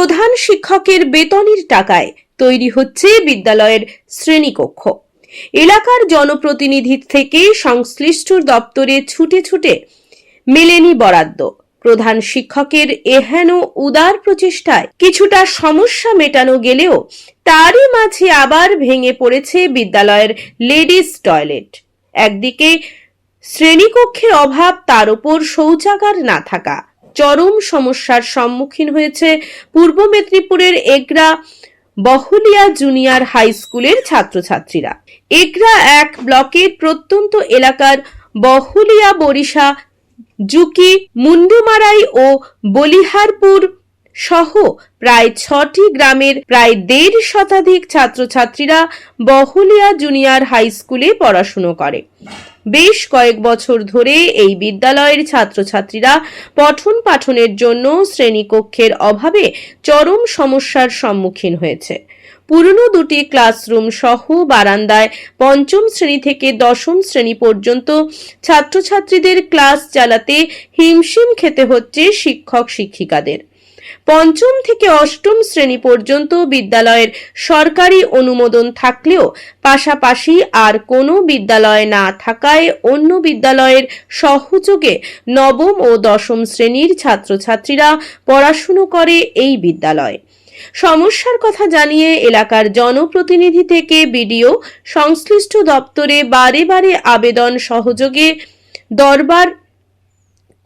প্রধান শিক্ষকের বেতনের টাকায় তৈরি হচ্ছে বিদ্যালয়ের শ্রেণীকক্ষ। এলাকার জনপ্রতিনিধি থেকে সংশ্লিষ্ট দপ্তরে ছুটে ছুটে মেলেনি বরাদ্দ। প্রধান শিক্ষকের এহেন উদার প্রচেষ্টায় কিছুটা সমস্যা মেটানো গেলেও তারই মাঝে আবার ভেঙে পড়েছে বিদ্যালয়ের লেডিস টয়লেট। একদিকে শ্রেণীকক্ষের অভাব, তার উপর শৌচাগার না থাকা চরম সমস্যার সম্মুখীন হয়েছে পূর্ব মেদিনীপুরের এগরা বহলিয়া জুনিয়র হাই স্কুলের ছাত্রছাত্রীরা। এগরা এক ব্লকের প্রত্যন্ত এলাকার বহুলিয়া, বরিশা, জুকি, মুন্ডুমারাই ও বলিহারপুর সহ প্রায় ছটি গ্রামের প্রায় দেড় শতাধিক ছাত্রছাত্রীরা বহলিয়া জুনিয়র হাই স্কুলে পড়াশুনো করে। বেশ কয়েক বছর ধরে এই বিদ্যালয়ের ছাত্রছাত্রীরা পঠন পাঠনের জন্য শ্রেণীকক্ষের অভাবে চরম সমস্যার সম্মুখীন হয়েছে। পুরনো দুটি ক্লাসরুম সহ বারান্দায় পঞ্চম শ্রেণি থেকে দশম শ্রেণি পর্যন্ত ছাত্রছাত্রীদের ক্লাস চালাতে হিমশিম খেতে হচ্ছে শিক্ষক শিক্ষিকাদের পঞ্চম থেকে অষ্টম শ্রেণি পর্যন্ত বিদ্যালয়ের সরকারি অনুমোদন থাকলেও পাশাপাশি আর কোনো বিদ্যালয় না থাকায় অন্য বিদ্যালয়ের সহযোগে নবম ও দশম শ্রেণির ছাত্রছাত্রীরা পড়াশুনো করে এই বিদ্যালয়ে। সমস্যার কথা জানিয়ে এলাকার জনপ্রতিনিধি থেকে বিডিও, সংশ্লিষ্ট দপ্তরে বারে বারে আবেদন সহযোগে দরবার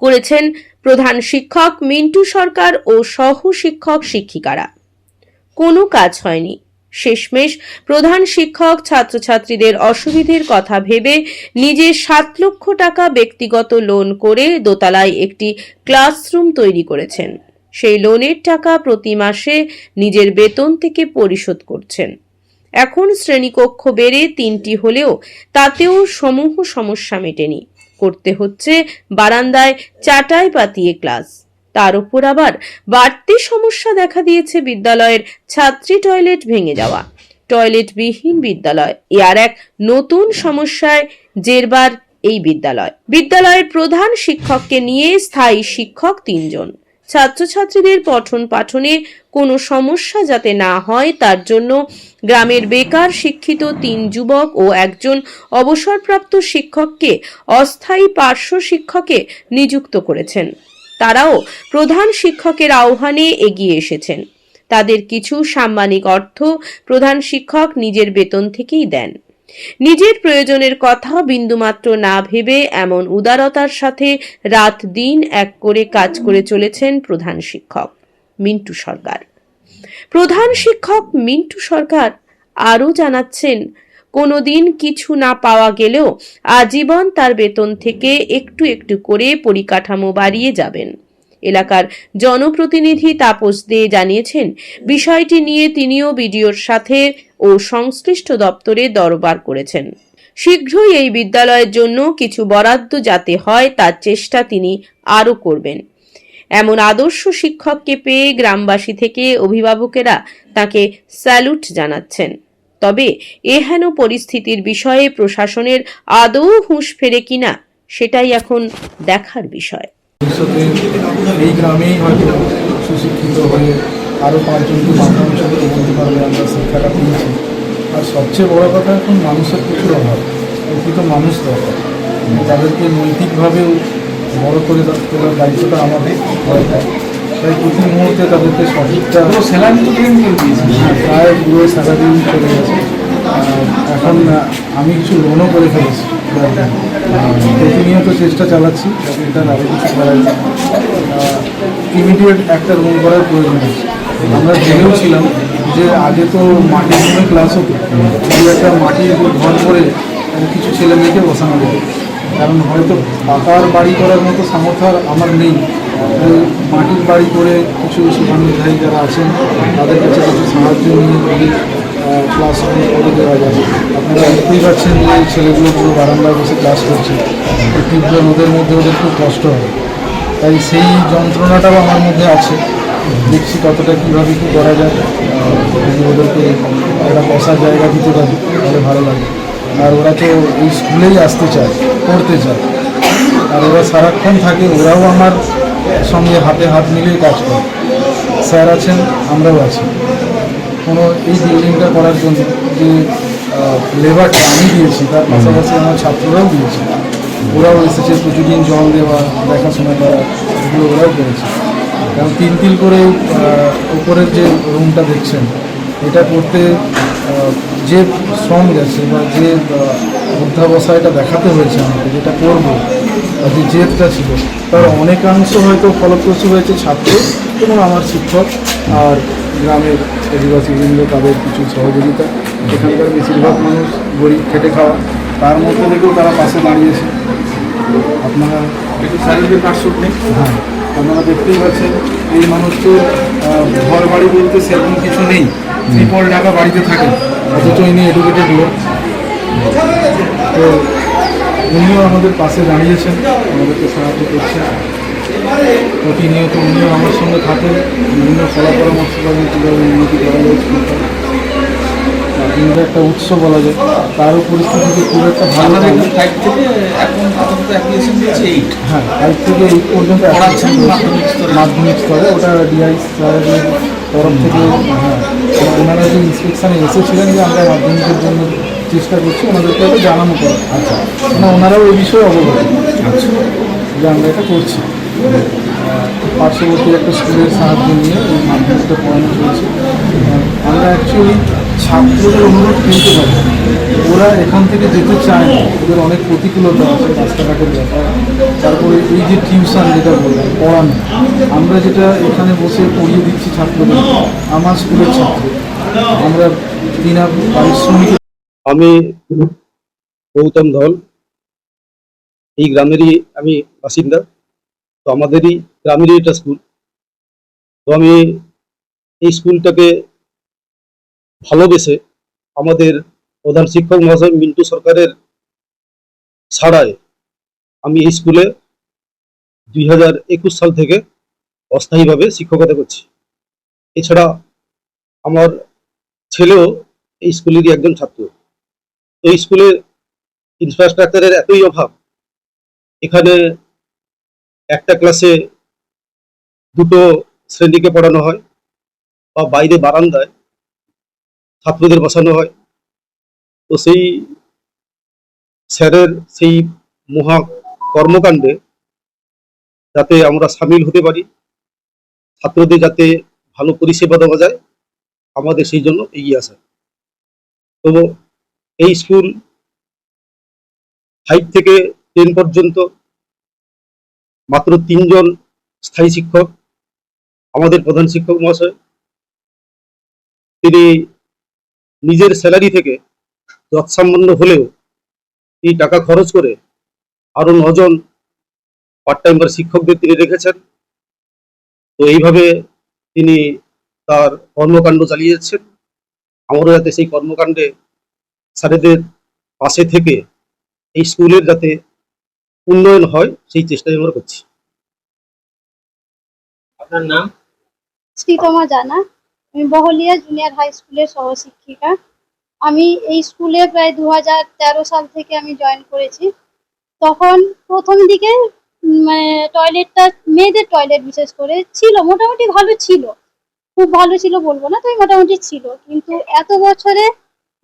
করেছেন প্রধান শিক্ষক মিন্টু সরকার ও সহ শিক্ষক শিক্ষিকারা। কোনো কাজ হয়নি। শেষমেশ প্রধান শিক্ষক ছাত্রছাত্রীদের অসুবিধের কথা ভেবে নিজে সাত লক্ষ টাকা ব্যক্তিগত লোন করে দোতলায় একটি ক্লাসরুম তৈরি করেছেন। সেই লোনের টাকা প্রতি মাসে নিজের বেতন থেকে পরিশোধ করছেন। এখন শ্রেণীকক্ষ বেড়ে তিনটি হলেও তাতেও সমূহ সমস্যা মেটেনি। করতে হচ্ছে বারান্দায় চাটাই পাতিয়ে ক্লাস। তার উপর আবার বাড়তি সমস্যা দেখা দিয়েছে বিদ্যালয়ের ছাত্রী টয়লেট ভেঙে যাওয়া। টয়লেট বিহীন বিদ্যালয়, এ আর এক নতুন সমস্যায় জেরবার এই বিদ্যালয়। বিদ্যালয়ের প্রধান শিক্ষককে নিয়ে স্থায়ী শিক্ষক তিনজন। ছাত্রছাত্রীদের পঠন পাঠনে কোনো সমস্যা যাতে না হয়, তার জন্য গ্রামের বেকার শিক্ষিত তিন যুবক ও একজন অবসরপ্রাপ্ত শিক্ষককে, অস্থায়ী পার্শ্ব শিক্ষকে নিযুক্ত করেছেন। তারাও প্রধান শিক্ষকের আহ্বানে এগিয়ে এসেছেন। তাদের কিছু সাম্মানিক অর্থ প্রধান শিক্ষক নিজের বেতন থেকেই দেন। নিজের প্রয়োজনের কথা বিন্দুমাত্র না ভেবে এমন উদারতার সাথে রাত দিন এক করে কাজ করে চলেছেন প্রধান শিক্ষক মিন্টু সরকার। প্রধান শিক্ষক মিন্টু সরকার আরও জানাচ্ছেন, কোনোদিন কিছু না পাওয়া গেলেও আজীবন তার বেতন থেকে একটু একটু করে পরিকাঠামো বাড়িয়ে যাবেন। এলাকার জনপ্রতিনিধি তাপস দে জানিয়েছেন, বিষয়টি নিয়ে তিনিও বিডিওর সাথে ও সংশ্লিষ্ট দপ্তরে দরবার করেছেন। শীঘ্রই এই বিদ্যালয়ের জন্য কিছু বরাদ্দ যাতে হয় তার চেষ্টা তিনি আরও করবেন। এমন আদর্শ শিক্ষককে পেয়ে গ্রামবাসী থেকে অভিভাবকেরা তাকে স্যালুট জানাচ্ছেন। তবে এহেন পরিস্থিতির বিষয়ে প্রশাসনের আদৌ হুঁশ ফেরে কিনা, সেটাই এখন দেখার বিষয়। ভবিষ্যতে এই গ্রামেই হয়তো সুশিক্ষিত হয়ে আরও পাঁচজনকে মাধ্যমিক বলতে পারবে আমরা শিক্ষাটা পেয়েছি। আর সবচেয়ে বড় কথা এখন মানুষের প্রচুর অভাব। প্রকৃত মানুষ দরকার। তাদেরকে নৈতিকভাবেও বড় করে তোলার দায়িত্বটা আমাদের দরকার। তাই প্রতি মুহূর্তে তাদেরকে সঠিকটা স্যালারি তো ট্রেন করে দিয়েছি। হ্যাঁ, প্রায় পুরো স্যালারি চলে গেছে। এখন আমি কিছু লোনও করে ফেলেছি। প্রতিনিয়ত চেষ্টা চালাচ্ছি যাতে এটার আরও কিছু করা ইমিডিয়েট একটা লোন করার প্রয়োজন আছে। আমরা ভেবেওছিলাম যে আগে তো মাটির জন্য ক্লাস হতো। দু একটা মাটির ঘর করে কিছু ছেলে মেয়েকে বসানো যায় কারণ হয়তো পাকার বাড়ি করার মতো সামর্থ্য আমার নেই। মাটির বাড়ি করে কিছু শুভানুধ্যায়ী যারা আছেন, তাদের কাছে কিছু সাহায্য নিয়ে যদি ক্লাস করে দেওয়া যায়। আপনারা দেখতেই পাচ্ছেন যে ছেলেগুলো পুরো বারান্দায় বসে ক্লাস করছে। তীব্র রোদের মধ্যে ওদের খুব কষ্ট হয়। তাই সেই যন্ত্রণাটাও আমার মধ্যে আছে। দেখছি কতটা কীভাবে কী করা যায়। ওদেরকে একটা বসার জায়গা দিতে পারি তাহলে ভালো লাগে। আর ওরা তো এই স্কুলেই আসতে চায় পড়তে চায়। আর ওরা সারাক্ষণ থাকে ওরাও আমার সঙ্গে হাতে হাত মিলিয়ে কাজ করে। স্যার আছেন আমরাও আছি। কোনো এই বিল্ডিংটা করার জন্য যে লেবারটা আমি দিয়েছি তার পাশাপাশি আমার ছাত্ররাও দিয়েছে। ওরাও এসেছে প্রতিদিন জল দেওয়া দেখাশোনা করা এগুলো ওরাও করেছে। কারণ তিন তিল করে উপরের যে রুমটা দেখছেন এটা করতে যে শ্রম গেছে বা যে অধ্যাবসায়টা দেখাতে হয়েছে আমাকে যেটা করব বা যে জেদটা ছিল তার অনেকাংশ হয়তো ফলপ্রসূ হয়েছে ছাত্র এবং আমার শিক্ষক আর গ্রামের অধিবাসীবৃন্দ তাদের কিছু সহযোগিতা। এখানকার বেশিরভাগ মানুষ গরিব খেটে খাওয়া তার মধ্যে থেকেও তারা পাশে দাঁড়িয়েছে। আপনারা একটু শারীরিক পার্শ্ব নেই? হ্যাঁ। আপনারা দেখতেই পাচ্ছেন, এই মানুষ তো ঘর বাড়ি বলতে সেরকম কিছু নেই। ত্রিপল টাকা বাড়িতে থাকে অথচ ইনি এডুকেটেড লোক। তো উনিও আমাদের পাশে দাঁড়িয়েছেন, আমাদেরকে সাহায্য করছেন। প্রতিনিয়ত উনিও আমার সঙ্গে থাকেন, বিভিন্ন ফলা পরামর্শ করেন, কীভাবে উন্নতি করা যায়। স্কুলটা একটা উৎস বলা যায় তারও পরিস্থিতি খুব একটা ভালো নয়। ফাইভ থেকে এখন আপাতত অ্যাপ্লিকেশন দিয়েছে এইট হ্যাঁ ফাইভ থেকে এইট পর্যন্ত মাধ্যমিক স্তরে? মাধ্যমিক স্তরে ওটা ডিআই স্যারের তরফ থেকে হ্যাঁ ওনারা যে ইন্সপেকশানে এসেছিলেন যে আমরা মাধ্যমিকের জন্য চেষ্টা করছি ওনাদেরকে এটা জানানো করে। আচ্ছা। না ওনারাও এই বিষয়ে অবগত। আচ্ছা। যে আমরা এটা করছি। পার্শ্ববর্তী একটা স্কুলের সাহায্য নিয়ে এই মাধ্যমিকটা পড়ানো চলছে আমরা অ্যাকচুয়ালি ছাত্রদের অনুরোধ কিনতে পারি ওরা এখান থেকে যেতে চায় না। ওদের অনেক প্রতিকূলতা আছে, রাস্তাঘাটের ব্যাপার। তারপরে এই যে টিউশন যেটা বললাম, পড়ানো, আমরা যেটা এখানে বসে পড়িয়ে দিচ্ছি ছাত্রদের, আমার স্কুলের ছাত্র, আমরা বিনা পারিশ্রমিক আমি গৌতম ধল। এই গ্রামেরই আমি বাসিন্দা। তো আমাদেরই গ্রামেরই এটা স্কুল। তো আমি এই স্কুলটাকে ভালোবেসে আমাদের প্রধান শিক্ষক মহাশয় মিন্টু সরকারের ছাড়ায় আমি এই স্কুলে দুই হাজার একুশ সাল থেকে অস্থায়ীভাবে শিক্ষকতা করছি। এছাড়া আমার ছেলেও এই স্কুলেরই একজন ছাত্র। এই স্কুলে ইনফ্রাস্ট্রাকচারের এতই অভাব, এখানে একটা ক্লাসে দুটো শ্রেণীকে পড়ানো হয় বা বাইরে বারান্দায় ছাত্রদের বসানো হয়। তো সেই স্যারের সেই মহা কর্মকাণ্ডে যাতে আমরা সামিল হতে পারি, ছাত্রদের যাতে ভালো পরিষেবা দেওয়া যায়, আমাদের সেই জন্য এগিয়ে আসা। তো এই স্কুল ফাইভ থেকে টেন পর্যন্ত মাত্র তিনজন স্থায়ী শিক্ষক, আমাদের প্রধান শিক্ষক মহাশয়, তিনি নিজের স্যালারি থেকে যৎসামান্য হলেও এই টাকা খরচ করে আরও নজন পার্ট টাইমার শিক্ষকদের তিনি রেখেছেন। তো এইভাবে তিনি তার কর্মকাণ্ড চালিয়ে যাচ্ছেন। আমারও যাতে সেই কর্মকাণ্ডে স্যারেদের পাশে থেকে এই স্কুলের যাতে উন্নয়ন হয় সেই চেষ্টাই আমরা করছি। আপনার নাম? শ্রীতমা জানা। আমি বহলিয়া জুনিয়র হাই স্কুলের সহশিক্ষিকা। আমি এই স্কুলে প্রায় দু সাল থেকে আমি জয়েন করেছি। তখন প্রথম দিকে মানে টয়লেটটা মেয়েদের টয়লেট বিশেষ করে ছিল, মোটামুটি ভালো ছিল। খুব ভালো ছিল বলব না, তবে মোটামুটি ছিল। কিন্তু এত বছরে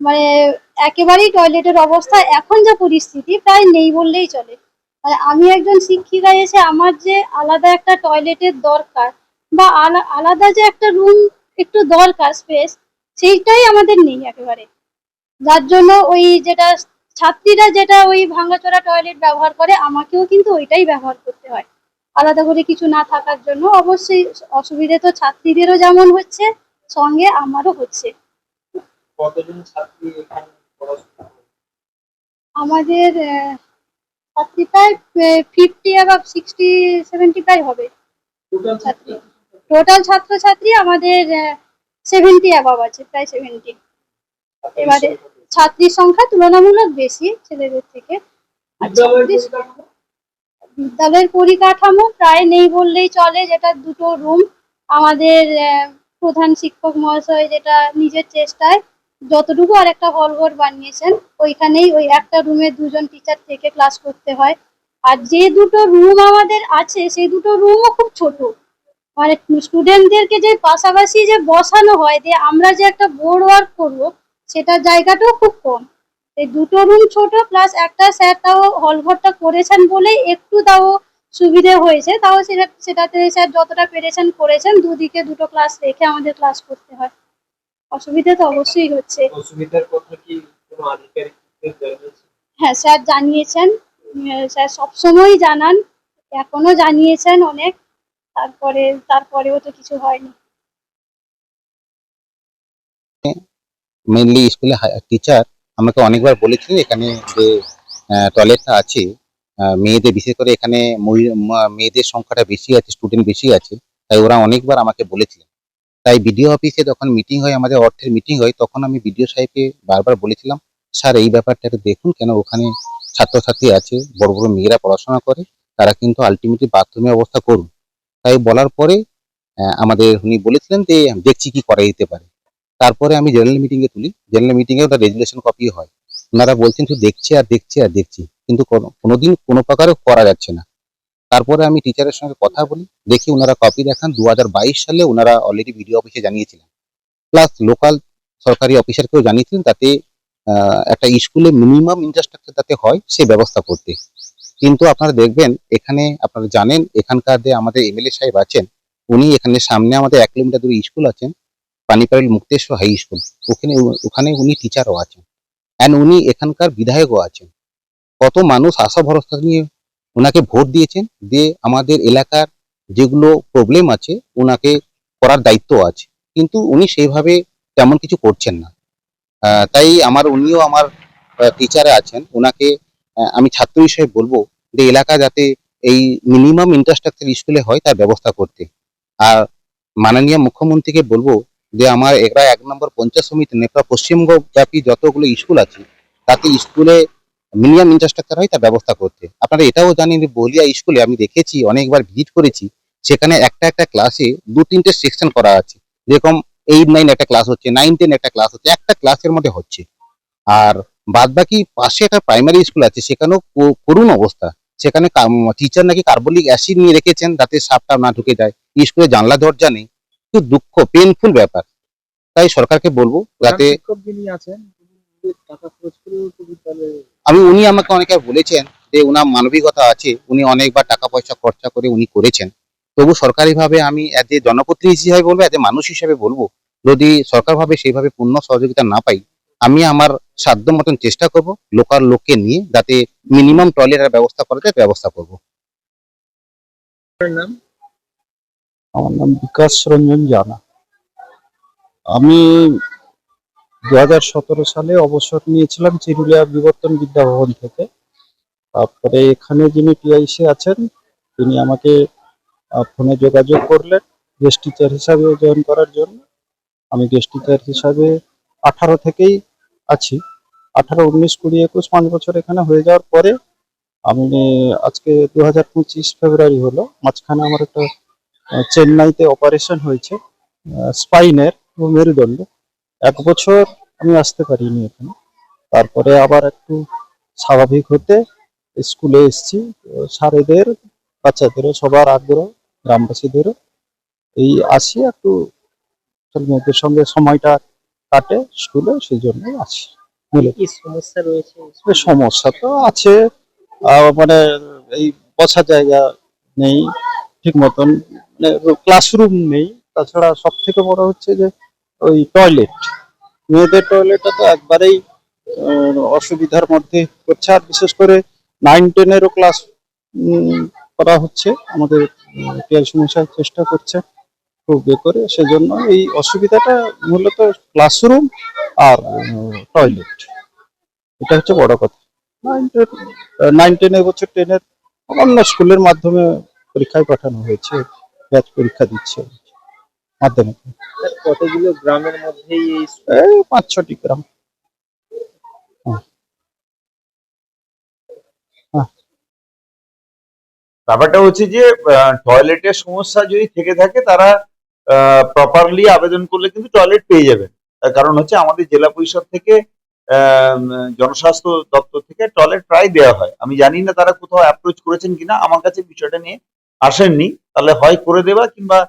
মানে একেবারেই টয়লেটের অবস্থা, এখন যা পরিস্থিতি, প্রায় নেই বললেই চলে। আর আমি একজন শিক্ষিকা এসে আমার যে আলাদা একটা টয়লেটের দরকার, বা আলা- আলাদা যে একটা রুম একটু দরকার স্পেস সেইটাই আমাদের নেই একেবারে। যার জন্য ওই যেটা ছাত্রীরা যেটা ওই ভাঙাচোরা টয়লেট ব্যবহার করে আমাকেও কিন্তু ওইটাই ব্যবহার করতে হয়। আলাদা করে কিছু না থাকার জন্য অবশ্যই অসুবিধে তো ছাত্রীদেরও যেমন হচ্ছে সঙ্গে আমারও হচ্ছে। কতজন ছাত্রী এখানে আমাদের ছাত্রী প্রায় ফিফটি অ্যাবাভ সিক্সটি সেভেন্টি প্রায় হবে। ছাত্রী? টোটাল ছাত্রছাত্রী আমাদের সেভেন্টি অ্যাবাভ আছে প্রায় সেভেন্টি এবারে ছাত্রীর সংখ্যা তুলনামূলক বেশি ছেলেদের থেকে। বিদ্যালয়ের পরিকাঠামো? প্রায় নেই বললেই চলে যেটা দুটো রুম আমাদের প্রধান শিক্ষক মহাশয় যেটা নিজের চেষ্টায় যতটুকু আর একটা হল ঘর বানিয়েছেন ওইখানেই ওই একটা রুমে দুজন টিচার থেকে ক্লাস করতে হয়। আর যে দুটো রুম আমাদের আছে সেই দুটো রুমও খুব ছোট। মানে স্টুডেন্টদেরকে যে পাশাপাশি যে বসানো হয় যে আমরা যে একটা বোর্ড ওয়ার্ক করব সেটার জায়গাটাও খুব কম। এই দুটো রুম ছোট প্লাস একটা স্যার তাও হল ঘরটা করেছেন বলেই একটু তাও সুবিধে হয়েছে। তাও সেটা সেটাতে স্যার যতটা পেরেছেন করেছেন দুদিকে দুটো ক্লাস রেখে আমাদের ক্লাস করতে হয়। অসুবিধা তো অবশ্যই হচ্ছে। অসুবিধার কথা কি কোনো আধিকারিকদের জানিয়েছে হ্যাঁ স্যার জানিয়েছেন। স্যার সবসময়ই জানান। এখনও জানিয়েছেন অনেক। তারপরে, তারপরেও তো কিছু হয়নি। মেইনলি স্কুলে টিচার আমাকে অনেকবার বলেছিলেন এখানে যে টয়লেটটা আছে মেয়েদের, বিশেষ করে এখানে মেয়েদের সংখ্যাটা বেশি আছে স্টুডেন্ট বেশি আছে, তাই ওরা অনেকবার আমাকে বলেছিলেন। তাই বিডিও অফিসে যখন মিটিং হয়, আমাদের অর্থের মিটিং হয়, তখন আমি বিডিও সাহেবকে বারবার বলেছিলাম, স্যার, এই ব্যাপারটা দেখুন, কেন ওখানে ছাত্রছাত্রী আছে, বড় বড় মেয়েরা পড়াশোনা করে, তারা কিন্তু আলটিমেটলি বাথরুমের অবস্থা করুন। তাই বলার পরে আমাদের উনি বলেছিলেন যে দেখছি কি করা যেতে পারে। তারপরে আমি জেনারেল মিটিংয়ে তুলি। জেনারেল মিটিং এ ওটা রেজুলেশন কপি হয়। ওনারা বলছেন শুধু দেখছি আর দেখছি আর দেখছি। কিন্তু কোনো- কোনোদিন কোনো প্রকারে করা যাচ্ছে না। তারপরে আমি টিচারের সঙ্গে কথা বলি। দেখি ওনারা কপি দেখান। দু হাজার বাইশ সালে ওনারা অলরেডি ভিডিও অফিসে জানিয়েছিলেন। প্লাস লোকাল সরকারি অফিসারকেও জানিয়েছিলেন, তাতে একটা স্কুলে মিনিমাম ইনফ্রাস্ট্রাকচার যাতে হয় সে ব্যবস্থা করতে। কিন্তু আপনারা দেখবেন, এখানে আপনারা জানেন, এখানকার যে আমাদের এমএলএ সাহেব আছেন, উনি এখানে সামনে আমাদের এক কিলোমিটার দূরে স্কুল আছেন পানিপাড়িল মুক্তেশ্বর হাই স্কুল। ওখানে ওখানে উনি টিচারও আছেন। অ্যান্ড উনি এখানকার বিধায়কও আছেন। কত মানুষ আশা ভরসা নিয়ে ওনাকে ভোট দিয়েছেন যে আমাদের এলাকার যেগুলো প্রবলেম আছে ওনাকে করার দায়িত্ব আছে। কিন্তু উনি সেইভাবে তেমন কিছু করছেন না। তাই আমার, উনিও আমার টিচারে আছেন। ওনাকে আমি ছাত্র হিসেবে বলব যে এলাকা যাতে এই মিনিমাম ইনফ্রাস্ট্রাকচার স্কুলে হয়, তার ব্যবস্থা করতে। আর মাননীয় মুখ্যমন্ত্রীকে বলব যে, আমার এরা এক নম্বর পঞ্চায়েত সমিতি নেপা পশ্চিমবঙ্গব্যাপী যতগুলো স্কুল আছে, তাতে স্কুলে মিনিমাম ইনফ্রাস্ট্রাকচার হয়, তার ব্যবস্থা করতে। আপনারা এটাও জানেন যে, বলিয়া স্কুলে আমি দেখেছি, অনেকবার ভিজিট করেছি, সেখানে একটা একটা ক্লাসে দু তিনটে সেকশন করা আছে। যেরকম এইট নাইন একটা ক্লাস হচ্ছে নাইন টেন একটা ক্লাস হচ্ছে, একটা ক্লাসের মধ্যে হচ্ছে। আর বাদ বাকি পাশে একটা প্রাইমারি স্কুল আছে, সেখানেও কো- করুণ অবস্থা। সেখানে টিচার নাকি কার্বলিক অ্যাসিড নিয়ে রেখেছেন যাতে সাপটা না ঢুকে যায়। স্কুলে জানলা দরজা নেই। খুব দুঃখ পেনফুল ব্যাপার। তাই সরকারকে বলব যাতে আমি উনি আমাকে অনেকবার বলেছেন যে উনার মানবিকতা আছে উনি অনেকবার টাকা পয়সা খরচা করে উনি করেছেন। তবু সরকারিভাবে আমি এজ এ জনপ্রতিনিধি হিসেবে বলব এজ এ মানুষ হিসেবে বলব যদি সরকারভাবে সেইভাবে পূর্ণ সহযোগিতা না পাই আমি আমার সাধ্য মতন চেষ্টা করব লোকাল লোককে নিয়ে যাতে মিনিমাম টয়লেটের ব্যবস্থা করা যায় ব্যবস্থা করব। নাম? আমার নাম বিকাশ রঞ্জন জানা। আমি দু হাজার সতেরো সালে অবসর নিয়েছিলাম চিরুলিয়া বিবর্তন বিদ্যাভবন থেকে। তারপরে এখানে যিনি টিআইসি আছেন তিনি আমাকে ফোনে যোগাযোগ করলেন গেস্ট টিচার হিসাবে জয়েন করার জন্য। আমি গেস্ট টিচার হিসাবে আঠারো থেকেই আছি। আঠারো, উনিশ, কুড়ি, একুশ, পাঁচ বছর এখানে হয়ে যাওয়ার পরে আমি আজকে দু হাজার পঁচিশ ফেব্রুয়ারি হলো। মাঝখানে আমার একটা চেন্নাইতে অপারেশন হয়েছে স্পাইনের মেরুদণ্ড। এক বছর আমি আসতে পারিনি এখানে। তারপরে আবার একটু স্বাভাবিক হতে স্কুলে এসেছি। স্যারেদের, বাচ্চাদেরও সবার আগ্রহ, গ্রামবাসীদেরও। এই আসি একটু মেয়েদের সঙ্গে সময়টা কাটে স্কুলে সেই জন্য আছে সমস্যা রয়েছে? সমস্যা তো আছে। মানে এই বসা জায়গা নেই ঠিক মতন। মানে ক্লাসরুম নেই। তাছাড়া সব থেকে বড় হচ্ছে যে ওই টয়লেট মেয়েদের টয়লেটটা তো একবারেই অসুবিধার মধ্যে করছে আর বিশেষ করে নাইন টেনেরও ক্লাস করা হচ্ছে। আমাদের টিআই সমস্যার চেষ্টা করছে। খুব এ করে সেজন্য এই অসুবিধাটা মূলত ক্লাসরুম আর টয়লেট এটা হচ্ছে বড় কথা। নাইন টেন নাইন টেন এবছর টেনের অন্য স্কুলের মাধ্যমে পরীক্ষায় পাঠানো হয়েছে ব্যাচ পরীক্ষা দিচ্ছে। মাধ্যমিক। কতগুলো গ্রামের মধ্যেই এই পাঁচ ছটি গ্রাম। ব্যাপারটা হচ্ছে যে টয়লেটের সমস্যা যদি থেকে থাকে তারা প্রপারলি আবেদন করলে কিন্তু টয়লেট পেয়ে যাবেন তার কারণ হচ্ছে আমাদের জেলা পরিষদ থেকে জনস্বাস্থ্য দপ্তর থেকে টয়লেট প্রায় দেওয়া হয়। আমি জানি না তারা কোথাও অ্যাপ্রোচ করেছেন কিনা, আমার কাছে বিষয়টা নিয়ে আসেননি। তাহলে হয় করে দেওয়া কিংবা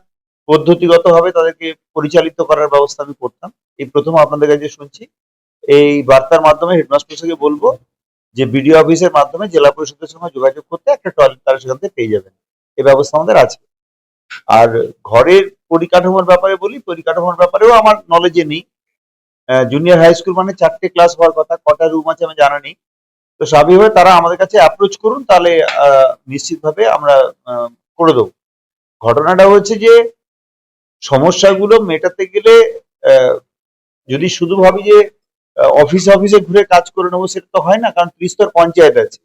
পদ্ধতিগতভাবে তাদেরকে পরিচালিত করার ব্যবস্থা আমি করতাম। এই প্রথম আপনাদের কাছে শুনছি। এই বার্তার মাধ্যমে হেডমাস্টারকে বলব যে বিডিও অফিসের মাধ্যমে জেলা পরিষদের সঙ্গে যোগাযোগ করতে একটা টয়লেট তারা সেখান থেকে পেয়ে যাবেন। এই ব্যবস্থা আমাদের আছে। আর ঘরের পরিকাঠামোর ব্যাপারে বলি, পরিকাঠামোর ব্যাপারেও আমার নলেজে নেই। জুনিয়র হাই স্কুল মানে চারটে ক্লাস হওয়ার কথা, কটা রুম আছে আমি জানা নেই। তো স্বাভাবিকভাবে তারা আমাদের কাছে অ্যাপ্রোচ করুন, তাহলে নিশ্চিতভাবে আমরা করে দেবো। ঘটনাটা হচ্ছে যে, সমস্যাগুলো মেটাতে গেলে যদি শুধু ভাবি যে অফিসে অফিসে ঘুরে কাজ করে নেব, সেটা তো হয় না, কারণ ত্রিস্তর পঞ্চায়েত আছে।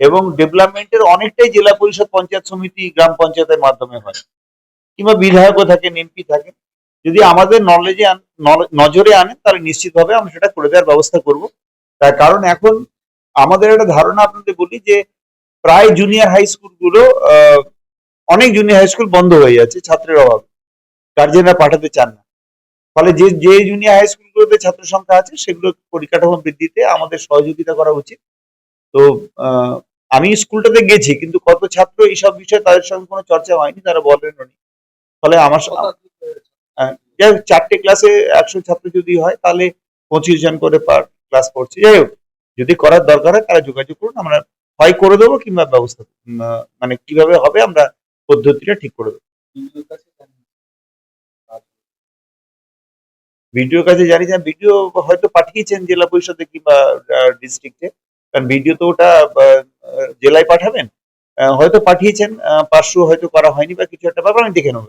এবং ডেভেলপমেন্টের অনেকটাই জেলা পরিষদ পঞ্চায়েত সমিতি, গ্রাম পঞ্চায়েতের মাধ্যমে হয়। কিংবা বিধায়কও থাকেন, এমপি থাকেন, যদি আমাদের নলেজে নজরে আনেন, তাহলে নিশ্চিতভাবে আমরা সেটা করে দেওয়ার ব্যবস্থা করব। তার কারণ এখন আমাদের একটা ধারণা আপনাদের বলি যে, প্রায় জুনিয়র হাই স্কুলগুলো অনেক জুনিয়র হাই স্কুল বন্ধ হয়ে যাচ্ছে, ছাত্রের অভাবে। গার্জেনরা পাঠাতে চান না। ফলে যে যে জুনিয়র হাই স্কুলগুলোতে ছাত্র সংখ্যা আছে, সেগুলো পরিকাঠামো বৃদ্ধিতে আমাদের সহযোগিতা করা উচিত। তো আমি স্কুলটাতে গেছি, কিন্তু কত ছাত্র এইসব বিষয়ে তাদের সঙ্গে কোনো চর্চা হয়নি, তারা বলেন ফলে আমার হোক, চারটে ক্লাসে একশো ছাত্র যদি হয় তাহলে পঁচিশ জন করে পার ক্লাস পড়ছে। যাই হোক যদি করার দরকার হয় তারা যোগাযোগ করুন আমরা হয় করে দেবো কিংবা ব্যবস্থা মানে কীভাবে হবে আমরা পদ্ধতিটা ঠিক করে দেবো। ভিডিও কাছে জানি যে ভিডিও হয়তো পাঠিয়েছেন জেলা পরিষদে কিংবা ডিস্ট্রিক্টে কারণ ভিডিও তো ওটা জেলায় পাঠাবেন। হয়তো পাঠিয়েছেন পার্শ্ব হয়তো করা হয়নি বা কিছু একটা ব্যাপার আমি দেখে নেব।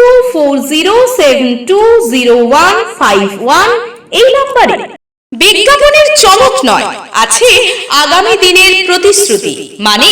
four zero seven two zero one five one এই নম্বরে। বিজ্ঞাপনের চমক নয়, আছে আগামী দিনের প্রতিশ্রুতি মানে